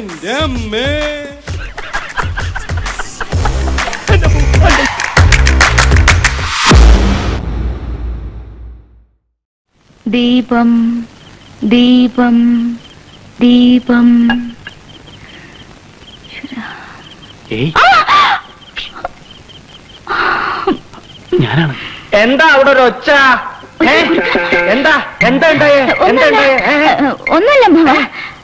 എന്റെ അമ്മേ ദീപം ദീപം. ദീപം ഞാനാണ്. എന്താ അവിടെ ഒരു ഒച്ച? എന്താ? എന്താ ഉണ്ടായേ? എന്താ ഉണ്ടായേ? ഒന്നുമില്ല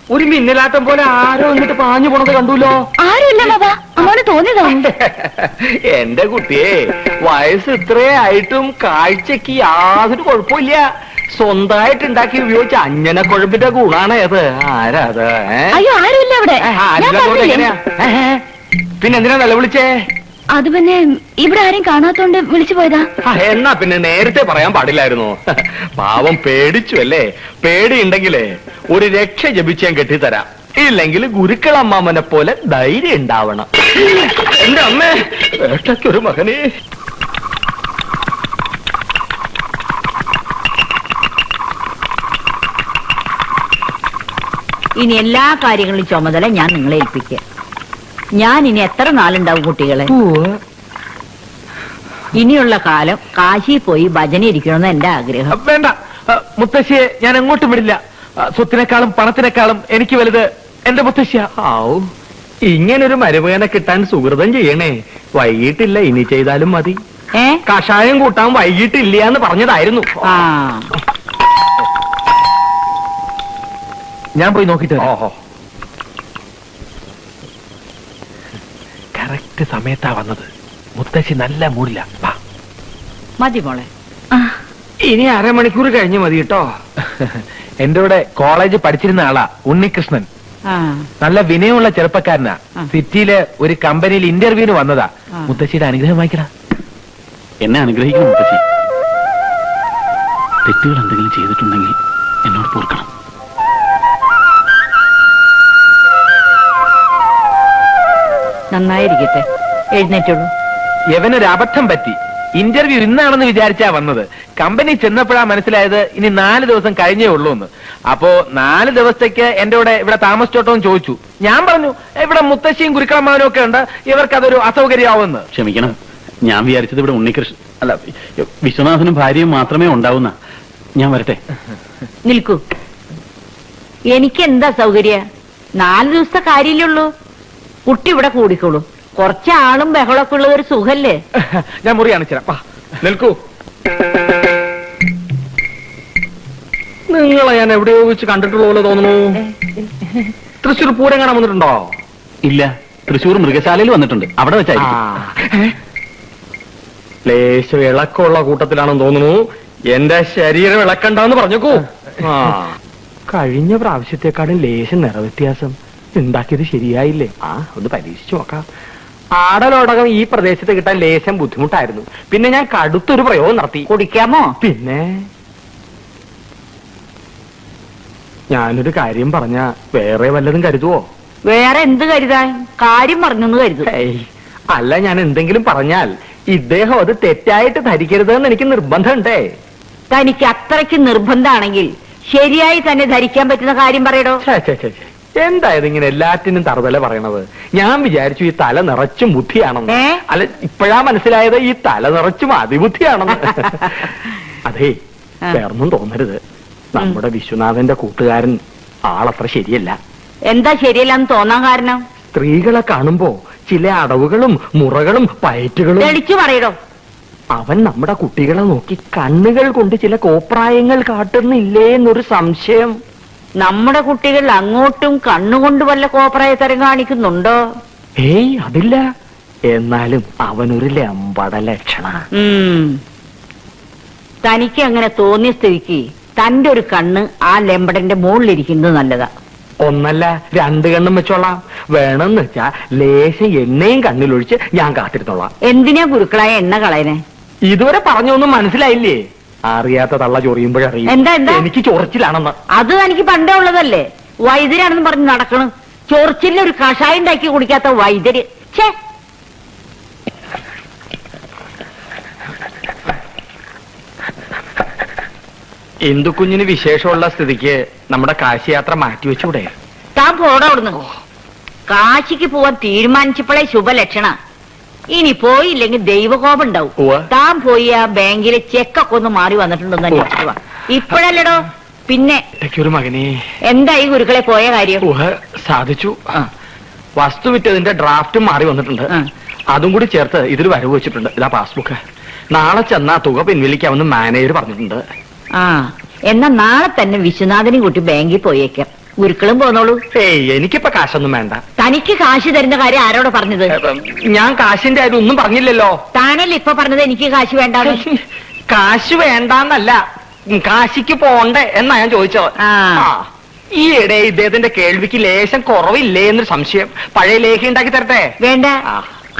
ഒരു മിന്നലാട്ടം പോലെ ആരോ എന്നിട്ട് പാഞ്ഞു പോണത് കണ്ടുല്ലോ? ആരുമില്ല ബാബാ. അമ്മോന് തോന്നിയതാണ് എന്റെ കുട്ടിയെ വയസ്സ് ഇത്രേ ആയിട്ടും കാഴ്ചക്ക് യാതൊരു കുഴപ്പമില്ല. സ്വന്തമായിട്ട് ഉണ്ടാക്കി ഉപയോഗിച്ച അഞ്ഞന കുഴമ്പിന്റെ ഗുണാണ് ഏത് ആരാ അത് ഏ? അയ്യോ ആരുമില്ല അവിടെ. പിന്നെ എന്തിനാ നിലവിളിച്ചേ? അത് പിന്നെ ഇവിടെ ആരെയും കാണാത്തോണ്ട് വിളിച്ചു പോയതാ. എന്നാ പിന്നെ നേരത്തെ പറയാൻ പാടില്ലായിരുന്നു. പാവം പേടിച്ചു അല്ലേ? പേടി പേടിയുണ്ടെങ്കിലേ ഒരു രക്ഷ ജപിച്ച് ഞാൻ കെട്ടിത്തരാം. ഇല്ലെങ്കിൽ ഗുരുക്കളമ്മാമനെ പോലെ ധൈര്യം ഉണ്ടാവണം. എന്റെ അമ്മേ ഒരു മകനെ. ഇനി എല്ലാ കാര്യങ്ങളും ചുമതല ഞാൻ നിങ്ങളെ ഏൽപ്പിക്കുക ഞാൻ ഇനി എത്ര നാളുണ്ടാവും കുട്ടികളെ? ഇനിയുള്ള കാലം കാശി പോയി ഭജന ഇരിക്കണമെന്ന് എന്റെ ആഗ്രഹം. വേണ്ട. മുത്തശ്ശിയെ ഞാൻ എങ്ങോട്ടും വിടില്ല. സ്വത്തിനേക്കാളും പണത്തിനേക്കാളും എനിക്ക് വലുത് എന്റെ മുത്തശ്ശിയ. ആവൂ ഇങ്ങനൊരു മരുമകനെ കിട്ടാൻ സുഹൃതം ചെയ്യണേ. വൈകിട്ടില്ല ഇനി ചെയ്താലും മതി. കഷായം കൂട്ടാൻ വൈകിട്ടില്ല എന്ന് പറഞ്ഞതായിരുന്നു. ഞാൻ പോയി നോക്കിട്ട് ഓഹോ. കറക്റ്റ് സമയത്താ വന്നത്. മുത്തശ്ശി നല്ല മൂടില്ല. വാ. മതി മോളെ. ഇനി അരമണിക്കൂർ കഴിഞ്ഞ് മതി കേട്ടോ. എന്റെ കൂടെ കോളേജ് പഠിച്ചിരുന്ന ആളാ ഉണ്ണികൃഷ്ണൻ. ആ. നല്ല വിനയമുള്ള ചെറുപ്പക്കാരനാ. സിറ്റിയിലെ ഒരു കമ്പനിയിൽ ഇന്റർവ്യൂവിന് വന്നതാ. മുത്തശ്ശിയുടെ അനുഗ്രഹം വായിക്കടാ എന്നെ അനുഗ്രഹിക്കണം മുത്തശ്ശി. തെറ്റുകൾ എന്തെങ്കിലും ചെയ്തിട്ടുണ്ടെങ്കിൽ എന്നോട് പൊറുക്കണം. നന്നായിരിക്കട്ടെ. എഴുന്നേറ്റുള്ളൂ. യവനൊരു അബദ്ധം പറ്റി. ഇന്റർവ്യൂ ഇന്നാണെന്ന് വിചാരിച്ചാ വന്നത്. കമ്പനി ചെന്നപ്പോഴാ മനസ്സിലായത് ഇനി നാല് ദിവസം കഴിഞ്ഞേ ഉള്ളൂ എന്ന് അപ്പോ നാല് ദിവസത്തേക്ക് എന്റെ കൂടെ ഇവിടെ താമസിച്ചോട്ടോ എന്ന് ചോദിച്ചു. ഞാൻ പറഞ്ഞു ഇവിടെ മുത്തശ്ശിയും കുരുക്കളമാവനും ഒക്കെ ഉണ്ട്. ഇവർക്ക് അതൊരു അസൗകര്യമാവുമെന്ന്. ക്ഷമിക്കണം. ഞാൻ വിചാരിച്ചത് ഇവിടെ ഉണ്ണികൃഷ്ണൻ അല്ല വിശ്വനാഥനും ഭാര്യയും മാത്രമേ ഉണ്ടാവുന്ന. ഞാൻ വരട്ടെ. നിൽക്കൂ. എനിക്ക് എന്താ സൗകര്യ? നാല് ദിവസത്തെ കാര്യമില്ലുള്ളൂ കുട്ടി ഇവിടെ കൂടിക്കോളൂ. കുറച്ച് ബഹളൊക്കെ ഉള്ളത് ഒരു സുഖല്ലേ? ഞാൻ മുറി കാണിച്ചുതരാം വാ നിൽക്കൂ. നിങ്ങളെ ഞാൻ എവിടെയോ വെച്ച് കണ്ടിട്ടുള്ള പോലെ തോന്നുന്നു തൃശ്ശൂർ പൂരം കാണാൻ വന്നിട്ടുണ്ടോ? ഇല്ല തൃശ്ശൂർ മൃഗശാലയിൽ വന്നിട്ടുണ്ട്. അവിടെ വെച്ചായിരിക്കും. ലേശം ഇളക്കമുള്ള കൂട്ടത്തിലാണെന്ന് തോന്നുന്നു. എന്റെ ശരീരം ഇളക്കണ്ടെന്ന് പറഞ്ഞേക്കൂ. കഴിഞ്ഞ പ്രാവശ്യത്തെക്കാളും ലേശം നിറവ്യത്യാസം. ഉണ്ടാക്കിയത് ശരിയായില്ലേ? ആ ഒന്ന് പരീക്ഷിച്ചു നോക്കാം. ആടലോടകം ഈ പ്രദേശത്ത് കിട്ടാൻ ലേശം ബുദ്ധിമുട്ടായിരുന്നു. പിന്നെ ഞാൻ കടുത്തൊരു പ്രയോഗം നടത്തി. കുടിക്കാമോ? പിന്നെ? ഞാനൊരു കാര്യം പറഞ്ഞ വേറെ വല്ലതും കരുതുവോ? വേറെ എന്ത് കരുതാൻ? കാര്യം പറഞ്ഞു കരുതും. അല്ല ഞാൻ എന്തെങ്കിലും പറഞ്ഞാൽ ഇദ്ദേഹം അത് തെറ്റായിട്ട് ധരിക്കരുത് എന്ന് എനിക്ക് നിർബന്ധമുണ്ടേ. തനിക്ക് അത്രയ്ക്ക് നിർബന്ധമാണെങ്കിൽ ശരിയായി തന്നെ ധരിക്കാൻ പറ്റുന്ന കാര്യം പറയടോ. എന്തായത് ഇങ്ങനെ എല്ലാറ്റിനും തറുതല പറയണത്? ഞാൻ വിചാരിച്ചു ഈ തല നിറച്ചും ബുദ്ധിയാണെന്ന്. ഏ? അല്ല ഇപ്പോഴാ മനസ്സിലായത് ഈ തല നിറച്ചും അതിബുദ്ധിയാണെന്ന്. അതേ ആ. വേറൊന്നും തോന്നരുത്. നമ്മുടെ വിശ്വനാഥന്റെ കൂട്ടുകാരൻ ആളത്ര ശരിയല്ല. എന്താ ശരിയല്ലെന്ന് തോന്നാൻ കാരണം? സ്ത്രീകളെ കാണുമ്പോ ചില അടവുകളും മുറകളും പയറ്റുകളും തെളിച്ചു പറയടോ. അവൻ നമ്മുടെ കുട്ടികളെ നോക്കി കണ്ണുകൾ കൊണ്ട് ചില കോപ്രായങ്ങൾ കാട്ടുന്നില്ലേ എന്നൊരു സംശയം. നമ്മുടെ കുട്ടികൾ അങ്ങോട്ടും കണ്ണുകൊണ്ട് വല്ല കോപ്രായത്തരം കാണിക്കുന്നുണ്ടോ? ഏയ് അതില്ല. എന്നാലും അവനൊരു ലമ്പട ലക്ഷണ. തനിക്ക് അങ്ങനെ തോന്നിയ സ്ഥിതിക്ക് തന്റെ ഒരു കണ്ണ് ആ ലെമ്പടന്റെ മുകളിലിരിക്കുന്നത് നല്ലതാ. ഒന്നല്ല രണ്ട് കണ്ണും വെച്ചോളാം. വേണമെന്ന് വെച്ചാ ലേശം എണ്ണയും കണ്ണിലൊഴിച്ച് ഞാൻ കാത്തിരുന്നോളാം. എന്തിനാ ഗുരുക്കളായ എണ്ണ കളയനെ ഇതുവരെ പറഞ്ഞൊന്നും മനസ്സിലായില്ലേ? അറിയാത്ത തള്ള ചൊറിയുമ്പോഴറിയും എന്താ, എന്താ? എനിക്ക് ചൊറിച്ചിലാണെന്ന്. അത് എനിക്ക് പണ്ടേ ഉള്ളതല്ലേ? വൈദ്യരാണെന്ന് പറഞ്ഞ് നടക്കണം. ചൊറിച്ചില്ല ഒരു കഷായം ഉണ്ടാക്കി കുടിക്കാത്ത വൈദ്യര്. ഛേ! കുഞ്ഞിന് വിശേഷമുള്ള സ്ഥിതിക്ക് നമ്മുടെ കാശിയാത്ര മാറ്റിവെച്ചൂടെ താൻ പോടാ അവിടുന്ന്. കാശിക്ക് പോവാൻ തീരുമാനിച്ചപ്പോഴേ ശുഭലക്ഷണ. ഇനി പോയില്ലെങ്കിൽ ദൈവകോപം ഉണ്ടാവും. താൻ പോയി ആ ബാങ്കിലെ ചെക്കൊക്കെ ഒന്ന് മാറി വന്നിട്ടുണ്ടെന്ന് വാ. ഇപ്പോഴല്ലടോ? പിന്നെ മകനെ. എന്തായി ഗുരുക്കളെ പോയ കാര്യം? സാധിച്ചു. വസ്തു വിറ്റതിന്റെ ഡ്രാഫ്റ്റും മാറി വന്നിട്ടുണ്ട്. അതും കൂടി ചേർത്ത് ഇതിൽ വരവ് വെച്ചിട്ടുണ്ട്. ഇതാ പാസ്ബുക്ക് നാളെ ചെന്നാ തുക പിൻവലിക്കാമെന്ന് മാനേജർ പറഞ്ഞിട്ടുണ്ട്. ആ. എന്നാ നാളെ തന്നെ വിശ്വനാഥനെയും കൂട്ടി ബാങ്കിൽ പോയേക്കാം. ഗുരുക്കളും പോന്നോളൂ. ഏയ് എനിക്കിപ്പോ കാശൊന്നും വേണ്ട. തനിക്ക് കാശ് തരുന്ന കാര്യം ആരോട് പറഞ്ഞത്? ഞാൻ കാശിന്റെ കാര്യം ഒന്നും പറഞ്ഞില്ലല്ലോ. താനല്ലേ ഇപ്പൊ പറഞ്ഞത് എനിക്ക് കാശ് വേണ്ടാന്ന്? കാശ് വേണ്ടെന്നല്ല. കാശിക്ക് പോണ്ടേ എന്നാ ഞാൻ ചോദിച്ചത്. ഈയിടെ ഇദ്ദേഹത്തിന്റെ കേൾവിക്ക് ലേശം കുറവില്ലേ എന്നൊരു സംശയം. പഴയ ലേഖ ഉണ്ടാക്കി തരട്ടെ? വേണ്ട.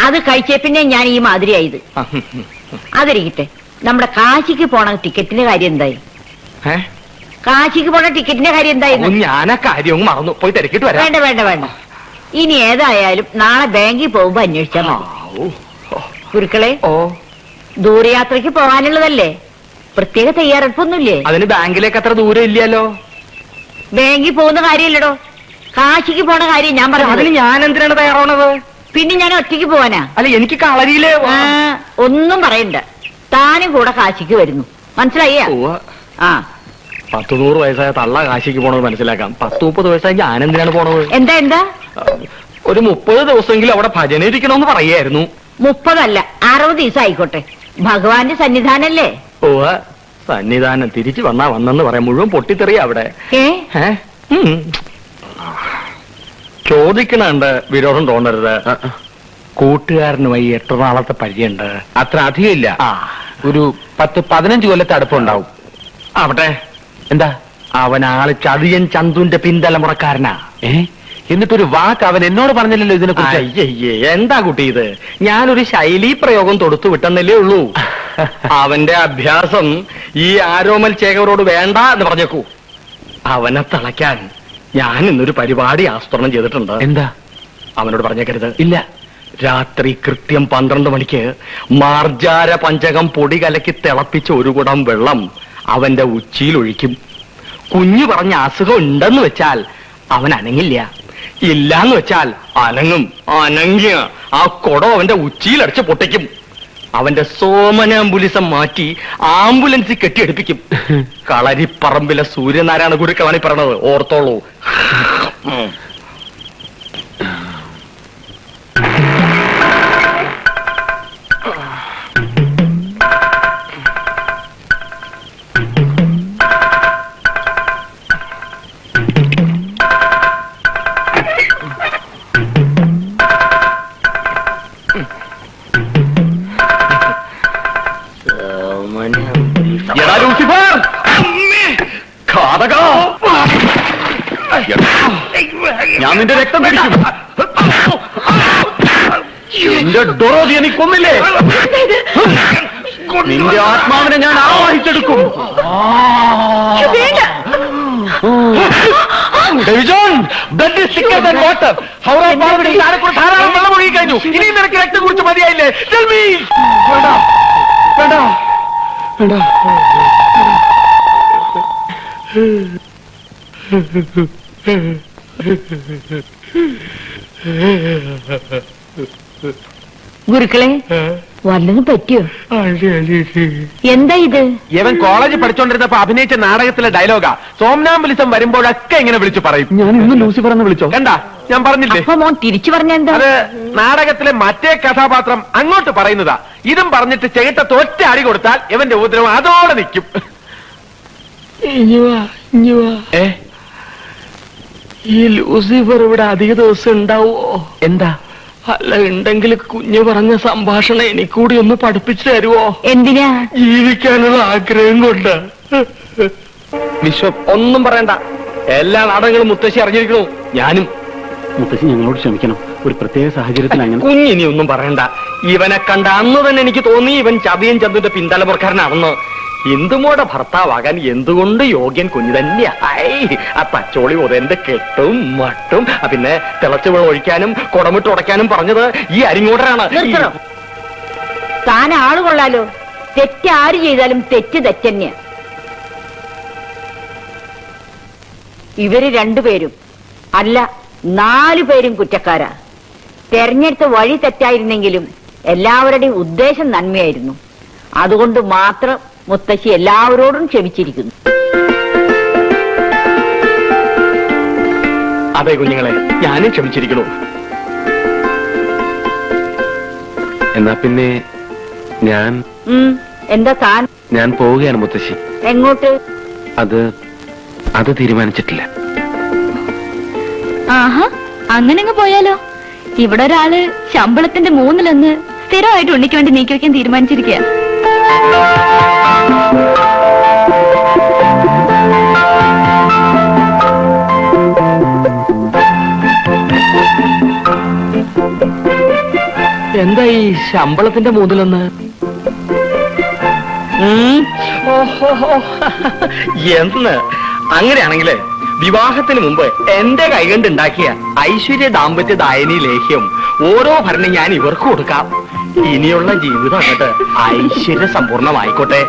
അത് കഴിച്ചേ പിന്നെ ഞാൻ ഈ മാതിരിയായത്. അതിരിക്കട്ടെ. നമ്മുടെ കാശിക്ക് പോണ ടിക്കറ്റിന്റെ കാര്യം എന്തായി? ഏ? കാശിക്ക് പോണ ടിക്കറ്റിന്റെ കാര്യം എന്തായി ഓ, ഞാൻ ആ കാര്യവും മറന്നു. പോയി തിരക്കിട്ട് വരാം. വേണ്ട വേണ്ട വേണ്ട. ഇനി ഏതായാലും നാളെ ബാങ്കിൽ പോകുമ്പോ അന്വേഷിച്ചാ മതി. ഗുരുക്കളെ ഓ. ദൂരയാത്രയ്ക്ക് പോകാനുള്ളതല്ലേ? പ്രത്യേക തയ്യാറെടുപ്പൊന്നുമില്ലേ? അതിന് ബാങ്കിലേക്ക് അത്ര ദൂരം ഇല്ലല്ലോ. ബാങ്കിൽ പോകുന്ന കാര്യമില്ലടോ. കാശിക്ക് പോണ കാര്യം ഞാൻ അതിന് പറഞ്ഞു ഞാൻ എന്തിനാണ് തയ്യാറാവണത്? പിന്നെ ഞാൻ ഒറ്റയ്ക്ക് പോവാനാ. അല്ല എനിക്ക് കളരിയിൽ ആ, ഒന്നും പറയണ്ട. താനും കൂടെ കാശിക്ക് വരുന്നു. മനസ്സിലായ ആ. പത്ത് നൂറ് വയസ്സായ തള്ള കാശിക്ക് പോണത് മനസ്സിലാക്കാം. പത്ത് മുപ്പത് വയസ്സായി ഞാൻ എന്തിനാണ് പോണത്. എന്താ എന്താ? ഒരു മുപ്പത് ദിവസമെങ്കിലും അവിടെ ഭജന ഇരിക്കണമെന്ന് പറയായിരുന്നു. മുപ്പതല്ല അറുപത് ദിവസം ആയിക്കോട്ടെ ഭഗവാന്റെ സന്നിധാനല്ലേ? ഓ സന്നിധാനം. തിരിച്ചു വന്നാ വന്നെന്ന് പറയാം. മുഴുവൻ പൊട്ടിത്തെറിയ അവിടെ. ഏ? ഏ? ഉം. ചോദിക്കണുണ്ട് വിരോധം തോന്നരുത്. കൂട്ടുകാരനുമായി എത്ര നാളത്തെ പരിചയമുണ്ട്? അത്ര അധികം ഇല്ല. ആ. ഒരു പത്ത് പതിനഞ്ച് കൊല്ലത്തെ അടുപ്പുണ്ടാവും. ആവട്ടെ. എന്താ? അവൻ ആൾ ചതിയൻ ചന്തുന്റെ പിന്തലമുറക്കാരനാ. ഏ? എന്നിട്ടൊരു വാക്ക് അവൻ എന്നോട് പറഞ്ഞില്ലല്ലോ ഇതിനെ കുറിച്ച് അയ്യയ്യേ എന്താ കുട്ടി ഇത്? ഞാനൊരു ശൈലീ പ്രയോഗം തൊടുത്തു വിട്ടെന്നല്ലേ ഉള്ളൂ. അവന്റെ അഭ്യാസം ഈ ആരോമൽ ചേകവരോട് വേണ്ട എന്ന് പറഞ്ഞേക്കൂ. അവനെ തളയ്ക്കാൻ ഞാൻ ഇന്നൊരു പരിപാടി ആസൂത്രണം ചെയ്തിട്ടുണ്ട്. എന്താ? അവനോട് പറഞ്ഞേക്കരുത്. ഇല്ല. രാത്രി കൃത്യം പന്ത്രണ്ട് മണിക്ക് മാർജാര പഞ്ചകം പൊടി കലക്കി തിളപ്പിച്ച ഒരു കുടം വെള്ളം അവന്റെ ഉച്ചിയിൽ ഒഴിക്കും കുഞ്ഞു പറഞ്ഞ അസുഖം ഉണ്ടെന്ന് വെച്ചാൽ അവൻ അനങ്ങില്ല. ഇല്ലാന്ന് വെച്ചാൽ അനങ്ങും. അനങ്ങിയ ആ കുടം അവന്റെ ഉച്ചിയിൽ അടിച്ചു പൊട്ടിക്കും. അവന്റെ സോമനാംബുലിസം മാറ്റി ആംബുലൻസിൽ കെട്ടിയെടുപ്പിക്കും. കളരിപ്പറമ്പിലെ സൂര്യനാരായണ ഗുരുക്കവാണി പറഞ്ഞത്. ഓർത്തോളൂ. ഘാതകാ! ഞാൻ നിന്റെ രക്തം കുടിക്കും നിന്റെ ഡൊറോതി എനിക്ക് കൊന്നില്ലേ? നിന്റെ ആത്മാവിനെ ഞാൻ ആവാഹിച്ചെടുക്കും. ഡെവിജോൺ, blood is thicker than water. Howrah പാർവതിയിൽ താഴെക്കൂടെ ധാരാളം വെള്ളം ഒഴുകി ഇനി നിനക്ക് രക്തം കുറിച്ച് മതിയായില്ലേ? ടെൽ മീ വേണ്ട. വേണ്ട. വേണ്ട. ഗുരുക്കളെ വല്ലതും പറ്റിയോ? എന്താ ഇത്? ഇവൻ കോളേജ് പഠിച്ചോണ്ടിരുന്നപ്പോ അഭിനയിച്ച നാടകത്തിലെ ഡയലോഗാ. സോംനാംബുലിസം വരുമ്പോഴൊക്കെ ഇങ്ങനെ വിളിച്ചു പറയും. ഞാൻ ഇന്ന് ലൂസിഫർ എന്ന് വിളിച്ചോ? കണ്ട ഞാൻ പറഞ്ഞില്ലേ? മോൻ തിരിച്ചു പറഞ്ഞ എന്താ? അത് നാടകത്തിലെ മറ്റേ കഥാപാത്രം അങ്ങോട്ട് പറയുന്നതാ. ഇതും പറഞ്ഞിട്ട് ചേട്ട തൊറ്റ അടി കൊടുത്താൽ ഇവന്റെ ഉപദ്രവം അതോടെ നിൽക്കും. ഈ ലൂസിഫർ ഇവിടെ അധിക ദിവസം ഉണ്ടാവോ എന്താ? അല്ല ഉണ്ടെങ്കിൽ കുഞ്ഞു പറഞ്ഞ സംഭാഷണം എനിക്കൂടി ഒന്ന് പഠിപ്പിച്ചു തരുവോ? എന്തിനാ? ജീവിക്കാനുള്ള ആഗ്രഹം കൊണ്ട്. വിശ്വം ഒന്നും പറയണ്ട. എല്ലാ നാടകങ്ങളും മുത്തശ്ശി അറിഞ്ഞിരിക്കണു ഞാനും. മുത്തശ്ശി ഞങ്ങളോട് ക്ഷമിക്കണം. ഒരു പ്രത്യേക സാഹചര്യത്തിൽ അങ്ങനെ കുഞ്ഞിനി ഒന്നും പറയണ്ട. ഇവനെ കണ്ട അന്ന് തന്നെ എനിക്ക് തോന്നി ഇവൻ ചതിയും ചന്തുന്റെ പിന്തലമുറക്കാരനാണെന്ന് ഇന്ദുമോടെ ഭർത്താവാകാൻ എന്തുകൊണ്ട് യോഗ്യൻ കുഞ്ഞു തന്നെയാ? ആ പച്ചോളി ഉദയന്റെ കെട്ടും മട്ടും പിന്നെ തിളച്ചു വെള്ളം ഒഴിക്കാനും കുടമിട്ട് ഉടയ്ക്കാനും പറഞ്ഞത് ഈ അരിങ്ങോടരാണ് നിർത്തണം. താൻ ആൾ കൊള്ളാലോ. ആര് ചെയ്താലും തെറ്റ് തെറ്റന്യ ഇവർ രണ്ടുപേരും അല്ല നാലു പേരും കുറ്റക്കാരാ. തെരഞ്ഞെടുത്ത വഴി തെറ്റായിരുന്നെങ്കിലും എല്ലാവരുടെയും ഉദ്ദേശം നന്മയായിരുന്നു. അതുകൊണ്ട് മാത്രം മുത്തശ്ശി എല്ലാവരോടും ക്ഷമിച്ചിരിക്കുന്നു. അതെ കുഞ്ഞുങ്ങളെ ഞാനും ക്ഷമിച്ചിരിക്കണു എന്നാ പിന്നെ ഞാൻ എന്താ താൻ? ഞാൻ പോവുകയാണ് മുത്തശ്ശി. എങ്ങോട്ട്? അത് അത് തീരുമാനിച്ചിട്ടില്ല. ആഹാ അങ്ങനെ അങ്ങ് പോയാലോ? ഇവിടെ ഒരാൾ ശമ്പളത്തിന്റെ മൂന്നിലൊന്ന് സ്ഥിരമായിട്ട് ഉണ്ണിക്ക് വേണ്ടി നീക്കി വെക്കാൻ തീരുമാനിച്ചിരിക്കുക എന്താ ഈ ശമ്പളത്തിന്റെ മൂന്നിലൊന്ന്. എന്ന്. അങ്ങനെയാണെങ്കിൽ വിവാഹത്തിന് മുമ്പ് എന്റെ കൈകൊണ്ട് ഉണ്ടാക്കിയ ഐശ്വര്യ ദാമ്പത്യ ദായനി ലേഹ്യം ഓരോ ഭരണം ഞാൻ ഇവർക്ക് കൊടുക്കാം. ഇനിയുള്ള ജീവിതം അങ്ങോട്ട് ഐശ്വര്യ സമ്പൂർണമായിക്കോട്ടെ